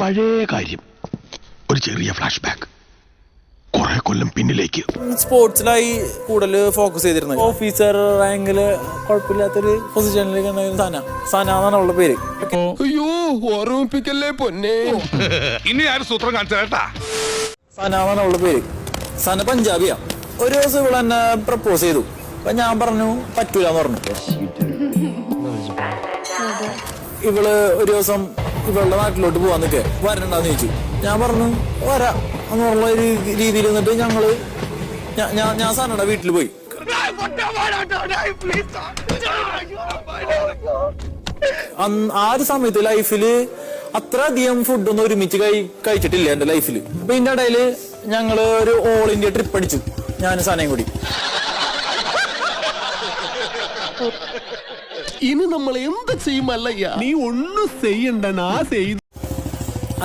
പഴയ കാര്യം. ഒരു ചെറിയ ഫ്ലാഷ് ബാക്ക് കുറെ കൊല്ലം പിന്നിലേക്ക്. സ്പോർട്സിലായി കൂടുതൽ ഫോക്കസ് ചെയ്തിരുന്നത്. ഓഫീസർ റാങ്കിൽ കുഴപ്പമില്ലാത്തൊരു പൊസിഷനിലേക്ക് ഉണ്ടായിരുന്ന സന. സന എന്നാണ് അവളുടെ പേര്. അയ്യോ ഓർമ്മിപ്പിക്കല്ലേ പൊന്നെ. ഇനി ആരും സൂത്രം കാണിച്ചാട്ടാ സന എന്നാണ് അവളുടെ പേര്. സന പഞ്ചാബിയാ. ഒരു ദിവസം ഇവിടെ എന്നെ പ്രപ്പോസ് ചെയ്തു. അപ്പൊ ഞാൻ പറഞ്ഞു പറ്റൂലെന്ന് പറഞ്ഞു. ഇവൾ ഒരു ദിവസം ഇവളുടെ നാട്ടിലോട്ട് പോവാൻ നിൽക്കെ വരണ്ടെന്ന് ചോദിച്ചു. ഞാൻ പറഞ്ഞു വരാം. എന്നുള്ള രീതിയിൽ നിന്നിട്ട് ഞങ്ങൾ ഞാൻ ഞാൻ സനയുടെ വീട്ടിൽ പോയി. ആ ഒരു സമയത്ത് ലൈഫിൽ അത്ര അധികം ഫുഡൊന്നും ഒരുമിച്ച് കഴി കഴിച്ചിട്ടില്ല എന്റെ ലൈഫിൽ. അപ്പൊ ഇതിന്റെ ഇടയിൽ ഞങ്ങൾ ഒരു ഓൾ ഇന്ത്യ ട്രിപ്പ് അടിച്ചു ഞാൻ സാധനം കൂടി. ഇനി നമ്മൾ എന്ത് ചെയ്യുമല്ലയ്യ നീ ഒന്നും ചെയ്യണ്ട നാ ചെയ്തു.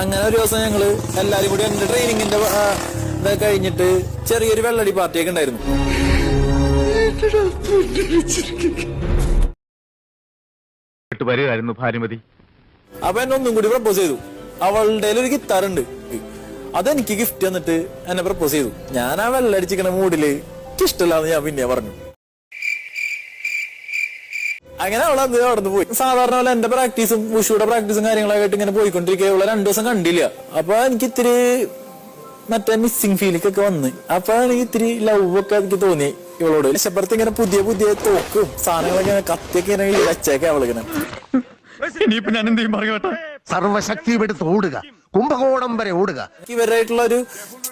അങ്ങനെ ഒരു ദിവസം ഞങ്ങൾ എല്ലാരും കൂടി എന്റെ ട്രെയിനിങ്ങിന്റെ കഴിഞ്ഞിട്ട് ചെറിയൊരു വെള്ളടി പാർട്ടിയൊക്കെ ഉണ്ടായിരുന്നു. വരികയായിരുന്നു ഭാനുമതി. അപ്പൊ എന്നെ ഒന്നും കൂടി പ്രപ്പോസ് ചെയ്തു. അവളുടെ ഒരു ഗിത്താർ ഉണ്ട്. അതെനിക്ക് ഗിഫ്റ്റ് തന്നിട്ട് എന്നെ പ്രപ്പോസ് ചെയ്തു. ഞാൻ ആ വെള്ളടിച്ചിക്കണ മൂഡിൽ ഇഷ്ടമില്ലാന്ന് ഞാൻ പിന്നെ പറഞ്ഞു. അങ്ങനെ അവളെ അത് അവിടെ പോയി. സാധാരണ പോലെ എന്റെ പ്രാക്ടീസും ഉഷുയുടെ പ്രാക്ടീസും കാര്യങ്ങളൊക്കെ ആയിട്ട് ഇങ്ങനെ പോയിക്കൊണ്ടിരിക്കുക. ഇവളെ രണ്ടു ദിവസം കണ്ടില്ല. അപ്പൊ എനിക്ക് ഇത്തിരി മറ്റേ മിസ്സിങ് ഫീലിക്കൊക്കെ വന്ന്. അപ്പൊ എനിക്ക് ഇത്തിരി ലവ് ഒക്കെ എനിക്ക് തോന്നി ഇവളോട്. ലക്ഷപ്പുറത്ത് ഇങ്ങനെ പുതിയ പുതിയ തോക്കും സാധനങ്ങളൊക്കെ കത്തിയൊക്കെ ഇങ്ങനെ വെച്ചേക്കെ അവളിങ്ങനെ ഇനിയിപ്പോ ഞാൻ എന്ത് ചെയ്യും? സർവശക്തിയും എടുത്ത് ഓടുക. കുംഭകോണം വരെ ഓടുക. ഇവരായിട്ടുള്ള ഒരു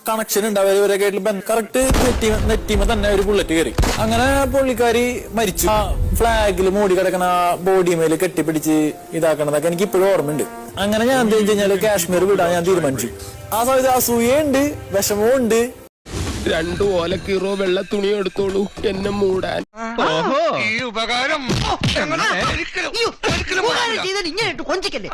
കണക്ഷൻ ഉണ്ട്. ആയിട്ടുള്ള കറക്റ്റ് നെറ്റി നെറ്റിമ തന്നെ ഒരു ബുള്ളറ്റ് കയറി. അങ്ങനെ പുള്ളിക്കാരി മരിച്ചു. ആ ഫ്ലാഗിൽ മൂടി കിടക്കണ ബോഡി മേൽ കെട്ടിപ്പിടിച്ച് ഇതാക്കണതൊക്കെ എനിക്ക് ഇപ്പോഴും ഓർമ്മയുണ്ട്. അങ്ങനെ ഞാൻ എന്ത് കഴിഞ്ഞാൽ കാശ്മീർ വിടാൻ ഞാൻ തീരുമാനിച്ചു. ആ സമയത്ത് അസൂയുണ്ട് വിഷമവും ഉണ്ട് രണ്ടു ഓലക്കീറോ വെള്ള തുണി എടുത്തോളൂ. എന്നെ മൂടാൻ. ഈ ഉപകാരം.